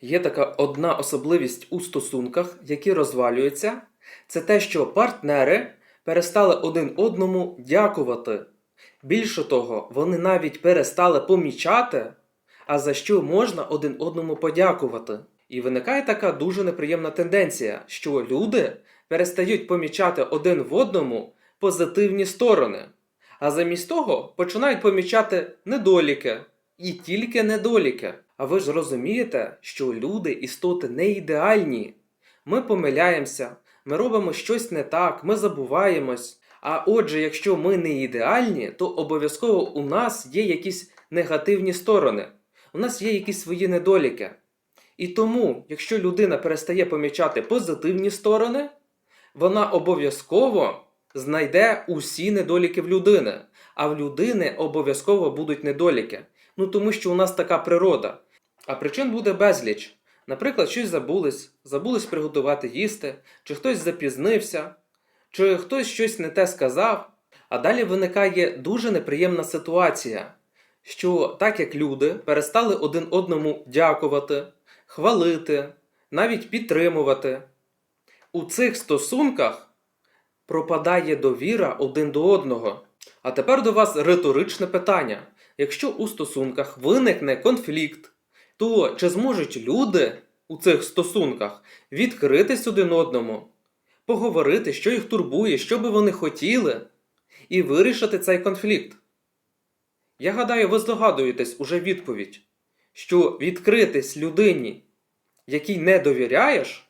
Є така одна особливість у стосунках, які розвалюються, це те, що партнери перестали один одному дякувати. Більше того, вони навіть перестали помічати, а за що можна один одному подякувати. І виникає така дуже неприємна тенденція, що люди перестають помічати один в одному позитивні сторони, а замість того починають помічати недоліки і тільки недоліки. А ви ж розумієте, що люди істоти не ідеальні. Ми помиляємося, ми робимо щось не так, ми забуваємось. А отже, якщо ми не ідеальні, то обов'язково у нас є якісь негативні сторони, у нас є якісь свої недоліки. І тому, якщо людина перестає помічати позитивні сторони, вона обов'язково знайде усі недоліки в людини, а в людини обов'язково будуть недоліки. Ну тому що у нас така природа. А причин буде безліч. Наприклад, щось забулись, забулись приготувати їсти, чи хтось запізнився, чи хтось щось не те сказав. А далі виникає дуже неприємна ситуація, що так як люди перестали один одному дякувати, хвалити, навіть підтримувати, у цих стосунках пропадає довіра один до одного. А тепер до вас риторичне питання: якщо у стосунках виникне конфлікт, то чи зможуть люди у цих стосунках відкритись один одному, поговорити, що їх турбує, що би вони хотіли, і вирішити цей конфлікт? Я гадаю, ви здогадуєтесь уже відповідь, що відкритись людині, якій не довіряєш,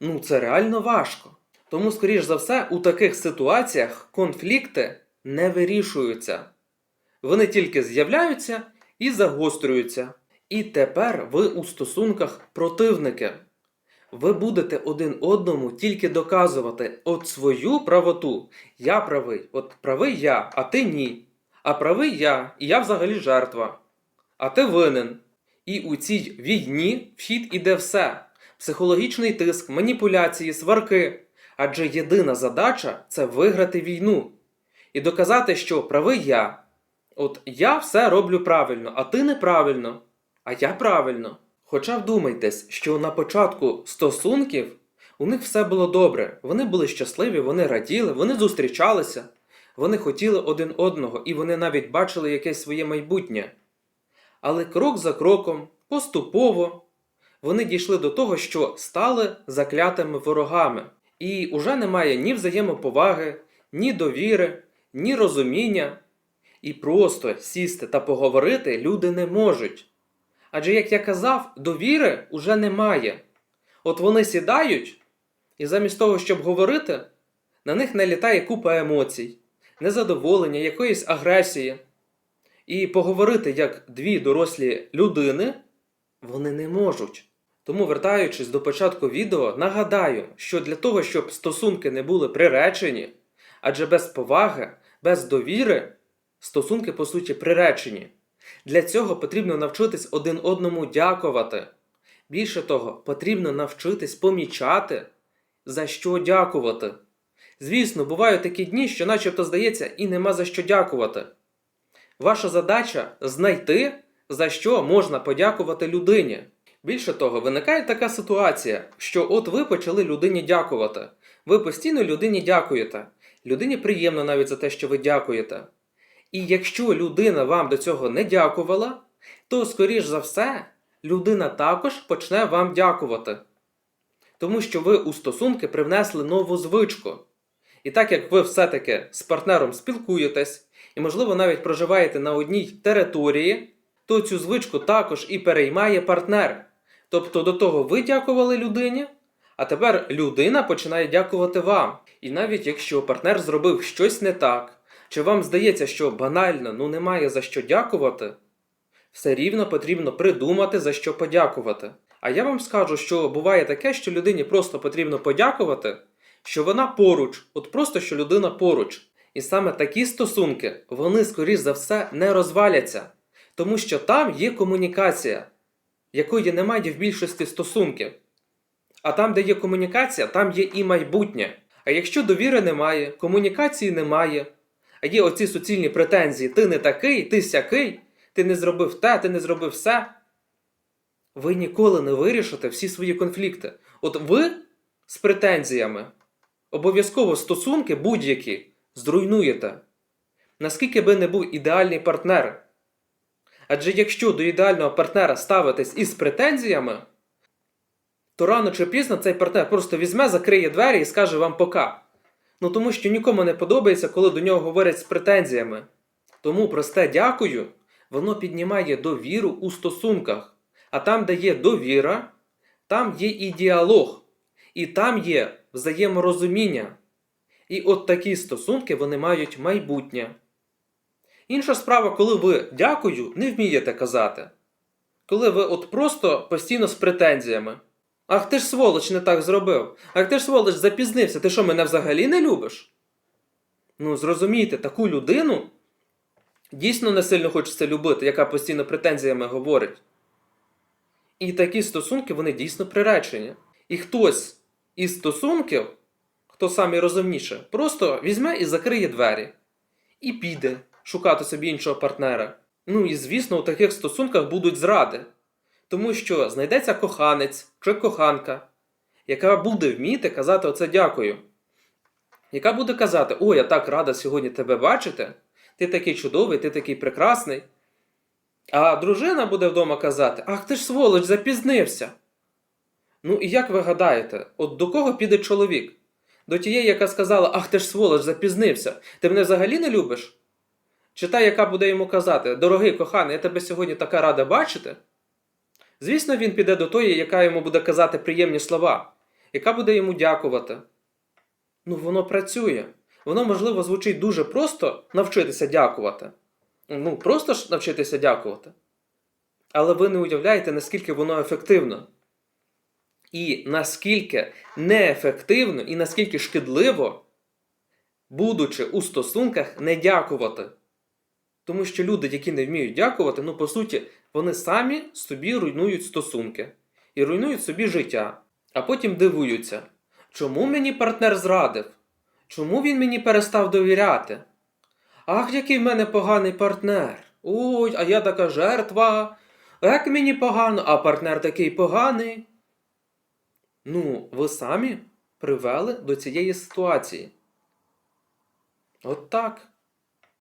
ну це реально важко. Тому, скоріш за все, у таких ситуаціях конфлікти не вирішуються. Вони тільки з'являються і загострюються. І тепер ви у стосунках противники. Ви будете один одному тільки доказувати от свою правоту. Я правий, от правий я, а ти ні. А правий я, і я взагалі жертва. А ти винен. І у цій війні вхід іде все: психологічний тиск, маніпуляції, сварки. Адже єдина задача це виграти війну і доказати, що правий я. От я все роблю правильно, а ти неправильно, а я правильно. Хоча вдумайтесь, що на початку стосунків у них все було добре. Вони були щасливі, вони раділи, вони зустрічалися, вони хотіли один одного і вони навіть бачили якесь своє майбутнє. Але крок за кроком, поступово, вони дійшли до того, що стали заклятими ворогами. І уже немає ні взаємоповаги, ні довіри, ні розуміння. І просто сісти та поговорити люди не можуть. Адже, як я казав, довіри уже немає. От вони сідають, і замість того, щоб говорити, на них налітає купа емоцій, незадоволення, якоїсь агресії. І поговорити як дві дорослі людини вони не можуть. Тому, вертаючись до початку відео, нагадаю, що для того, щоб стосунки не були приречені, адже без поваги, без довіри, стосунки по суті приречені. Для цього потрібно навчитись один одному дякувати. Більше того, потрібно навчитись помічати, за що дякувати. Звісно, бувають такі дні, що начебто здається, і нема за що дякувати. Ваша задача знайти, за що можна подякувати людині. Більше того, виникає така ситуація, що от ви почали людині дякувати. Ви постійно людині дякуєте. Людині приємно навіть за те, що ви дякуєте. І якщо людина вам до цього не дякувала, то, скоріш за все, людина також почне вам дякувати. Тому що ви у стосунки привнесли нову звичку. І так як ви все-таки з партнером спілкуєтесь, і, можливо, навіть проживаєте на одній території, то цю звичку також і переймає партнер. Тобто до того ви дякували людині, а тепер людина починає дякувати вам. І навіть якщо партнер зробив щось не так, чи вам здається, що банально ну немає за що дякувати, все рівно потрібно придумати за що подякувати. А я вам скажу, що буває таке, що людині просто потрібно подякувати, що вона поруч, от просто що людина поруч. І саме такі стосунки, вони, скоріш за все, не розваляться, тому що там є комунікація, якої немає в більшості стосунків. А там, де є комунікація, там є і майбутнє. А якщо довіри немає, комунікації немає, є оці суцільні претензії: ти не такий, ти сякий, ти не зробив те, ти не зробив все, ви ніколи не вирішите всі свої конфлікти. От ви з претензіями обов'язково стосунки будь-які зруйнуєте. Наскільки би не був ідеальний партнер. Адже якщо до ідеального партнера ставитись із претензіями, то рано чи пізно цей партнер просто візьме, закриє двері і скаже вам пока. Ну тому що нікому не подобається, коли до нього говорять з претензіями. Тому просте дякую, воно піднімає довіру у стосунках. А там, де є довіра, там є і діалог, і там є взаєморозуміння. І от такі стосунки вони мають майбутнє. Інша справа, коли ви дякую, не вмієте казати. Коли ви от просто постійно з претензіями. Ах ти ж сволоч не так зробив. Ах ти ж сволоч запізнився. Ти що, мене взагалі не любиш? Ну, зрозумійте, таку людину дійсно не сильно хочеться любити, яка постійно претензіями говорить. І такі стосунки вони дійсно приречені. І хтось із стосунків, хто самий розумніше, просто візьме і закриє двері. І піде шукати собі іншого партнера. Ну і звісно, у таких стосунках будуть зради. Тому що знайдеться коханець чи коханка, яка буде вміти казати оце дякую. Яка буде казати: О, я так рада сьогодні тебе бачити, ти такий чудовий, ти такий прекрасний. А дружина буде вдома казати: Ах ти ж сволоч, запізнився. Ну і як ви гадаєте, от до кого піде чоловік? До тієї, яка сказала, ах ти ж сволоч, запізнився. Ти мене взагалі не любиш? Чи та, яка буде йому казати, дорогий коханий, я тебе сьогодні така рада бачити? Звісно, він піде до тої, яка йому буде казати приємні слова, яка буде йому дякувати. Ну, воно працює. Воно, можливо, звучить дуже просто навчитися дякувати. Ну, просто ж навчитися дякувати. Але ви не уявляєте, наскільки воно ефективно. І наскільки неефективно і наскільки шкідливо, будучи у стосунках, не дякувати. Тому що люди, які не вміють дякувати, ну, по суті, вони самі собі руйнують стосунки і руйнують собі життя, а потім дивуються, чому мені партнер зрадив? Чому він мені перестав довіряти? Ах, який в мене поганий партнер. Ой, а я така жертва. Як мені погано, а партнер такий поганий. Ну, ви самі привели до цієї ситуації. От так.